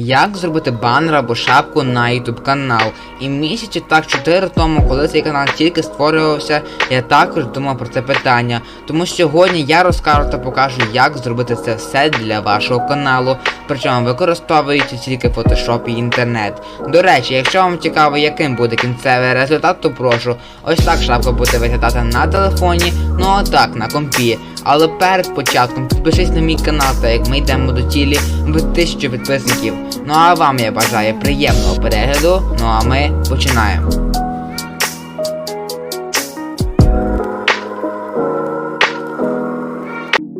Як зробити банер або шапку на YouTube канал? І місяці так 4 тому, коли цей канал тільки створювався, я також думав про це питання. Тому сьогодні я розкажу та покажу, як зробити це все для вашого каналу, причому використовуючи тільки Photoshop і інтернет. До речі, якщо вам цікаво, яким буде кінцевий результат, то прошу. Ось так шапка буде виглядати на телефоні, ну а так на компі. Але перед початком підпишись на мій канал, та як ми йдемо до цілі в 1000 підписників. Ну а вам я бажаю приємного перегляду. Ну а ми починаємо.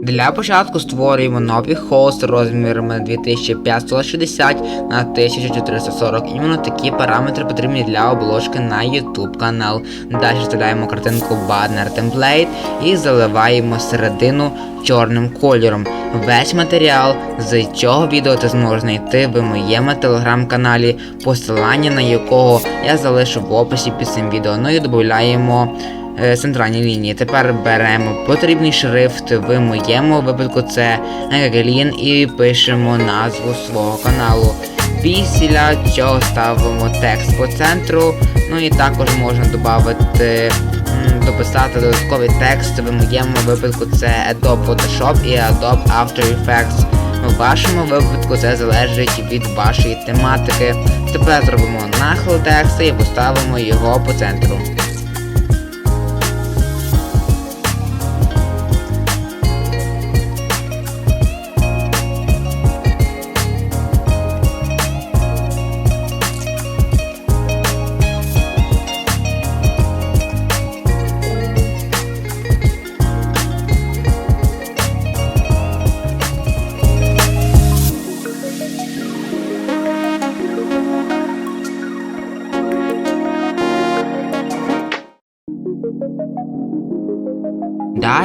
Для початку створюємо новий хост розмірами 2560 на 1440. Іменно такі параметри потрібні для оболочки на YouTube канал. Далі вставляємо картинку баннер темплейт і заливаємо середину чорним кольором. Весь матеріал з цього відео ти зможеш знайти в моєму телеграм-каналі, посилання на якого я залишу в описі під цим відео. Ну і додаємо е, центральні лінії. Тепер беремо потрібний шрифт. В моєму випадку це Гелін і пишемо назву свого каналу. Після цього ставимо текст по центру. Ну і також можна додати дописати додатковий текст. В моєму випадку це Adobe Photoshop і Adobe After Effects. В вашому випадку це залежить від вашої тематики. Тепер зробимо нахил тексту і поставимо його по центру.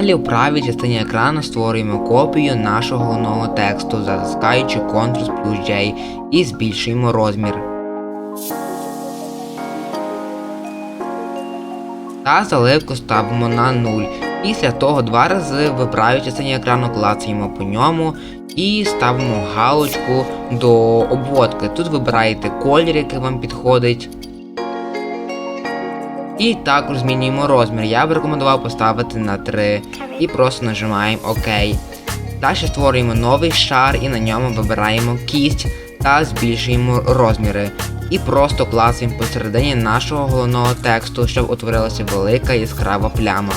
Далі в правій частині екрану створюємо копію нашого головного тексту, затискаючи Ctrl плюс J і збільшуємо розмір. Та заливку ставимо на 0. Після того два рази в правій частині екрану клацаємо по ньому і ставимо галочку до обводки. Тут вибираєте колір, який вам підходить. І також змінюємо розмір. Я б рекомендував поставити на 3 і просто нажимаємо ОК. Далі створюємо новий шар і на ньому вибираємо кість та збільшуємо розміри. І просто клацаємо посередині нашого головного тексту, щоб утворилася велика яскрава пляма.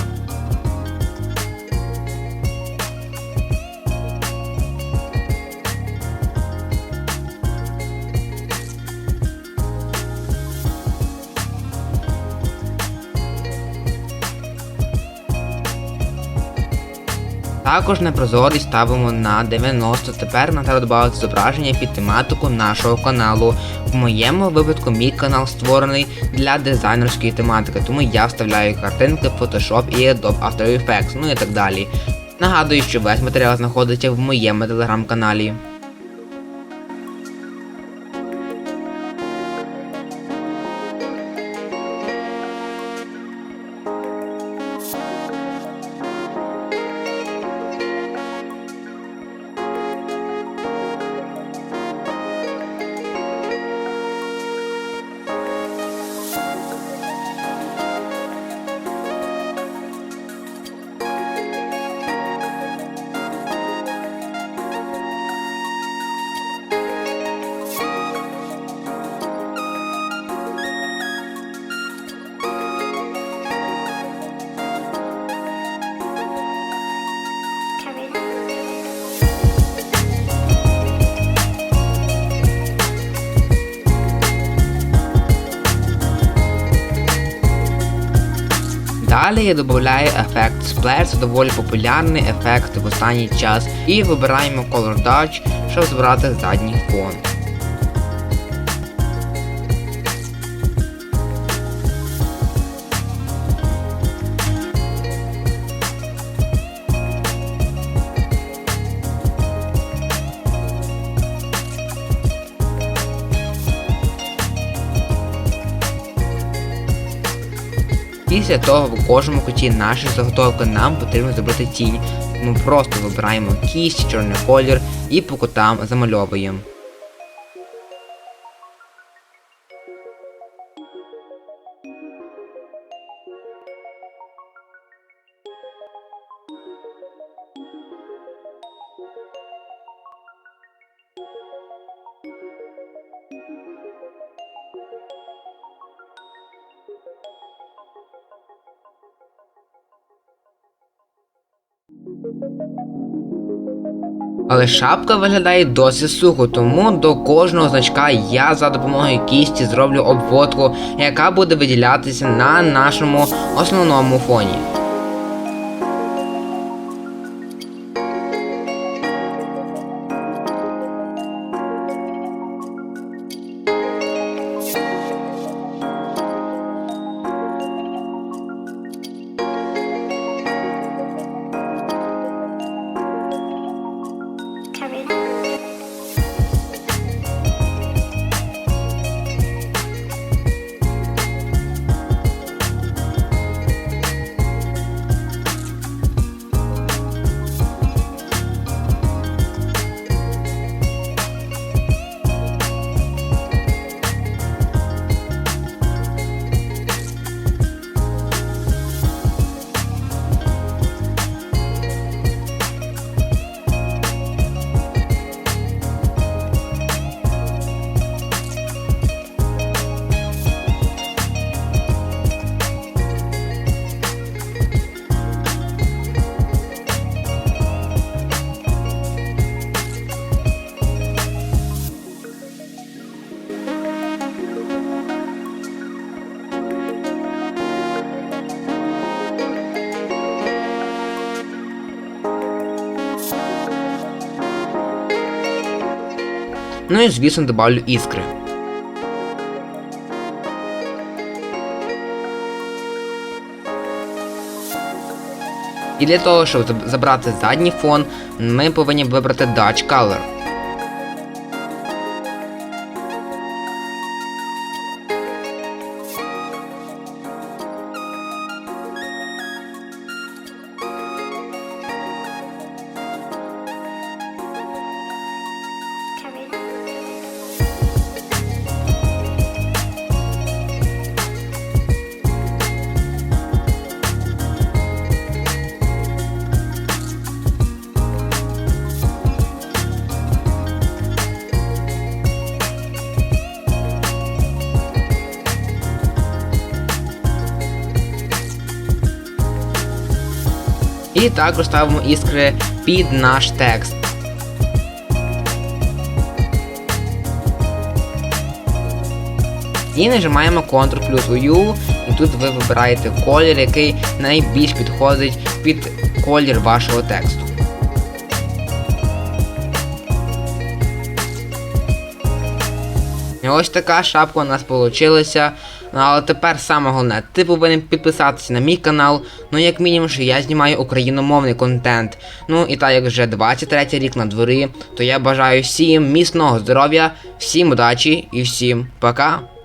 Також непрозорість ставимо на 90. Тепер нам треба додати зображення під тематику нашого каналу. В моєму випадку мій канал створений для дизайнерської тематики, тому я вставляю картинки Photoshop і Adobe After Effects, ну і так далі. Нагадую, що весь матеріал знаходиться в моєму телеграм-каналі. Далі я додаю ефект Splash, доволі популярний ефект в останній час. І вибираємо Color Dodge, щоб збирати задній фон. Після того в кожному куті нашої заготовки нам потрібно зробити тінь. Ми просто вибираємо кість, чорний колір і по кутам замальовуємо. Але шапка виглядає досить сухо, тому до кожного значка я за допомогою кісті зроблю обводку, яка буде виділятися на нашому основному фоні. Ну і звісно добавлю іскри. І для того, щоб забрати задній фон, ми повинні вибрати Dutch Color. І також ставимо іскри під наш текст. І нажимаємо Ctrl плюс U, і тут ви вибираєте колір, який найбільш підходить під колір вашого тексту. І ось така шапка у нас вийшла. Ну, але тепер саме головне, ти повинен підписатися на мій канал, ну як мінімум, що я знімаю україномовний контент. Ну і так як вже 23 рік на дворі, то я бажаю всім міцного здоров'я, всім удачі і всім пока!